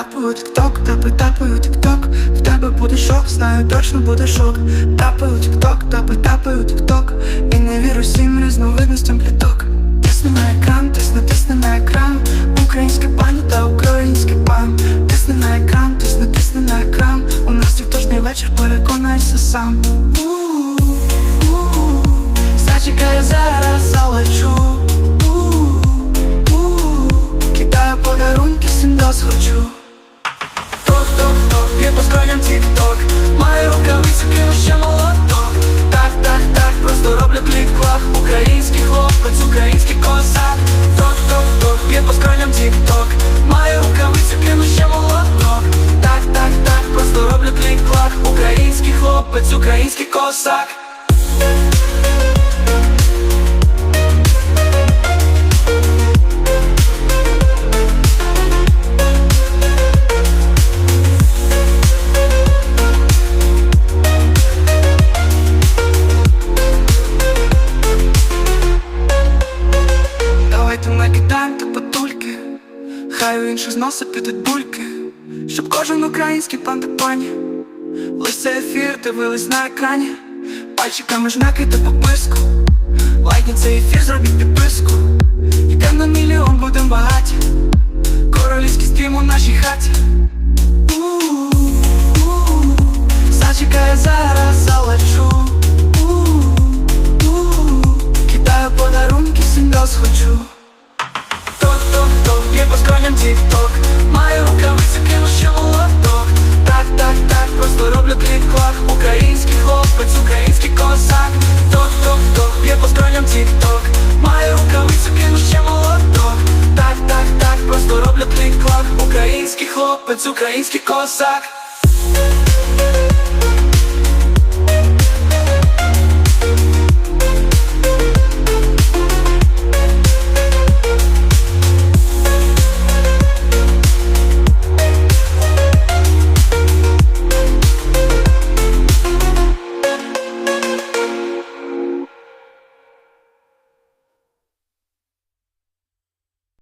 апаю тік-ток, тапи, тапаю тік-ток. В тебе буде шок, знаю, точно буде шок. Тапаю тік-ток, тапи, тапаю тік-ток. І не вірю всім різновидностям пліток. Тисни на екран, тисни, тисни на екран. Українське пані та український пан. Тисни на екран, тисни, тисни на екран. У нас вівторшний вечір, переконайся сам. Зачекай, зараз залечу Ток-ток-ток, по стройням тік-ток. Маю рукавиці, кину ще молоток. Так, так, так, просто роблю клік-клак Український хлопець, український козак. Ток-ток-ток, я по скроням тік-ток. Маю рукавицю, кину ще молоток. Так, так, так, просто роблю клік-клак Український хлопець, український козак Хай у інших з носа підуть бульки. Щоб кожен український пан та пані. Лише ефір дивились на екрані. Пальчиками жмякайте та пописку. Лайкніть цей ефір, зробіть підписку. Йдем на мільйон, будем багаті. Королівський стрім у нашій хаті. У-у-у. Зачекай, я зараз Український хлопець, український козак